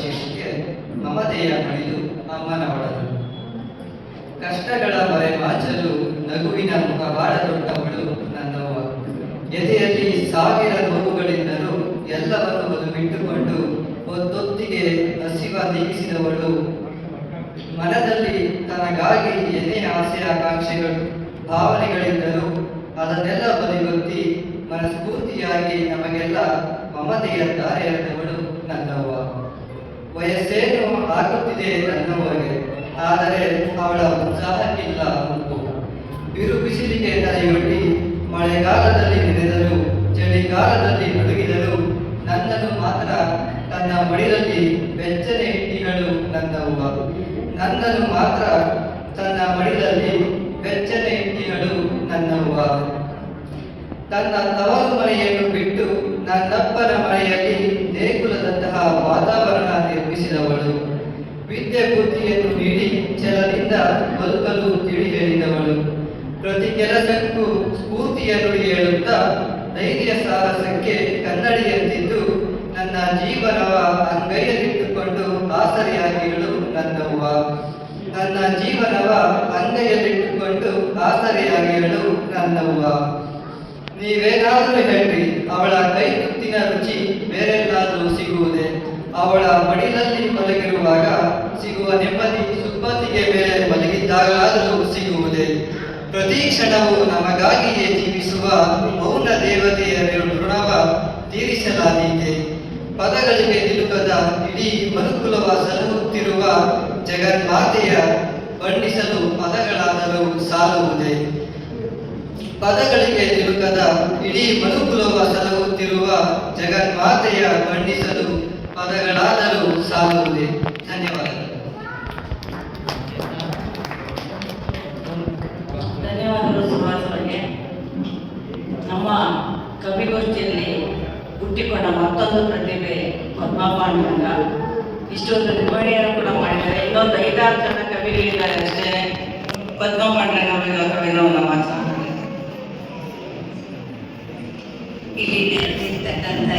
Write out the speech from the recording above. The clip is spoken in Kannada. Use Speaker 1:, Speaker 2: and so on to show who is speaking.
Speaker 1: ಶೀರ್ಷಿಕೆ ಮಮತೆಯ ಮಣಿದು ಅಮ್ಮನ ಕಷ್ಟಗಳ ಮರೆ ಮಾಚಲು ನಗುವಿನ ಮುಖ ಬಾಳ ದೊಡ್ಡವಳು ನನ್ನವ್ವ. ಎದೆಯಲ್ಲಿ ಸಾವಿರ ನೋವುಗಳಿಂದಲೂ ಎಲ್ಲವನ್ನು ಬಿಟ್ಟುಕೊಂಡು ಒಂದೊತ್ತಿಗೆ ಹಸಿವ ನೀಗಿಸಿದವಳು. ಮನದಲ್ಲಿ ತನಗಾಗಿ ಎದೆ ಆಸೆ ಆಕಾಂಕ್ಷೆಗಳು ಭಾವನೆಗಳಿಂದಲೂ ಅದನ್ನೆಲ್ಲ ಬದಿಗೊತ್ತಿ ಮನಸ್ಫೂರ್ತಿಯಾಗಿ ನಮಗೆಲ್ಲ ಮಮತೆಯ ದಾರಿಯಾದವಳು ನನ್ನವ್ವ. ವಯಸ್ಸೇನು ಆಗುತ್ತಿದೆ ನನ್ನವರಿಗೆ ಆದರೆ ಅವಳ ಉತ್ಸಾಹಕ್ಕಿಲ್ಲ ಮತ್ತು ಬಿರು ಬಿಸಿಲಿಗೆ ತಲೆಯೊಡ್ಡಿ ಮಳೆಗಾಲದಲ್ಲಿ ನೆನೆದರು, ಚಳಿಗಾಲದಲ್ಲಿ ನಡುಗಿದರು ನನ್ನನ್ನು ಮಾತ್ರ ತನ್ನ ಮಡಿಲಲ್ಲಿ ಬೆಚ್ಚನೆ ಇಟ್ಟಿಗಳು ನನ್ನವ್ವ ನನ್ನನ್ನು ಮಾತ್ರ ತನ್ನ ಮಡಿಲಲ್ಲಿ ಬೆಚ್ಚನೆ ಇಟ್ಟಿಗಳು ನನ್ನವ್ವ ತನ್ನ ತವರು ಮನೆಯನ್ನು ಬಿಟ್ಟು ನನ್ನಪ್ಪನ ಮನೆಯಲ್ಲಿ ದೇಗುಲದಂತಹ ವಾತಾವರಣ ನಿರ್ಮಿಸಿದವಳು ವಿದ್ಯೆ ಬುದ್ಧಿಯನ್ನು ನೀಡಿ ಛಲದಿಂದ ಬದುಕಲು ತಿಳಿ ಹೇಳಿದವಳು. ಪ್ರತಿ ಕೆಲಸಕ್ಕೂ ಸ್ಫೂರ್ತಿಯನ್ನು ಹೇಳುತ್ತಾ ಧೈರ್ಯ ಸಾಹಸಕ್ಕೆ ಕನ್ನಡಿಯಂತಿದ್ದು ನನ್ನ ಜೀವನವ ಅಂಗೈಯಲ್ಲಿಟ್ಟುಕೊಂಡು ಆಸರೆಯಾಗಿರಲು ನನ್ನವ್ವ. ನನ್ನ ಜೀವನವ ಅಂಗೈಯಲ್ಲಿಟ್ಟುಕೊಂಡು ಆಸರೆಯಾಗಿರಲು ನನ್ನವ್ವ. ನೀವೇನಾದರೂ ಹೇಳ್ರಿ, ಅವಳ ಕೈ ತುತ್ತಿನ ರುಚಿ ಸಿಗುವುದೇ ಅವಳ ಮಡಿಲಲ್ಲಿ ಮಲಗಿರುವಾಗ ಸಿಗುವ ನೆಮ್ಮದಿ ಸುಪ್ಪತ್ತಿಗೆ ಮೇಲೆ ಮಲಗಿದ್ದಾಗಲಾದರೂ ಸಿಗುವುದೇ. ಪ್ರತಿ ಕ್ಷಣವು ನಮಗಾಗಿಯೇ ಜೀವಿಸುವ ಮೌನ ದೇವತೆಯ ಋಣವ ತೀರಿಸಲಾದೀತೆ. ಪದಗಳಿಗೆ ನಿಲುಕದ ಇಡೀ ಮನುಕುಲವ ಸಲಹುತ್ತಿರುವ ಜಗನ್ಮಾತೆಯ ಬಣ್ಣಿಸಲು ಪದಗಳಾದರೂ ಸಾಲುವುದೇ. ಪದಗಳಿಗೆ ನಿಲುಕದ ಇಡೀ ಮನುಕುಲವ ಸಲಹುತ್ತಿರುವ ಜಗನ್ಮಾತೆಯ ಬಣ್ಣಿಸಲು ಪದಗಳಾದರೂ ಸಾಲುವುದೇ. ಧನ್ಯವಾದಗಳು
Speaker 2: ಧನ್ಯವಾದಗಳು ಸುಭಾಷ್ ನಮ್ಮ ಕವಿಗೋಷ್ಠಿಯಲ್ಲಿ ಹುಟ್ಟಿಕೊಂಡ ಮತ್ತೊಂದು ಪ್ರತಿಭೆ ಪದ್ಮಾಭಾಂಡ ಇಷ್ಟೊಂದು ನಿರ್ವಹಣೆಯನ್ನು ಕೂಡ ಮಾಡಿದ್ದಾರೆ. ಇನ್ನೊಂದು ಐದಾರು ಜನ ಕವಿಗಳಿದ್ದಾರೆ ಅಷ್ಟೇ. ಪದ್ಮಪಾಂಡ್ರನವರ ಕವಿನವನ್ನು ಮಾತನಾಡಿದ್ದಾರೆ ಇಲ್ಲಿ ನಿಂತಕ್ಕಂಥ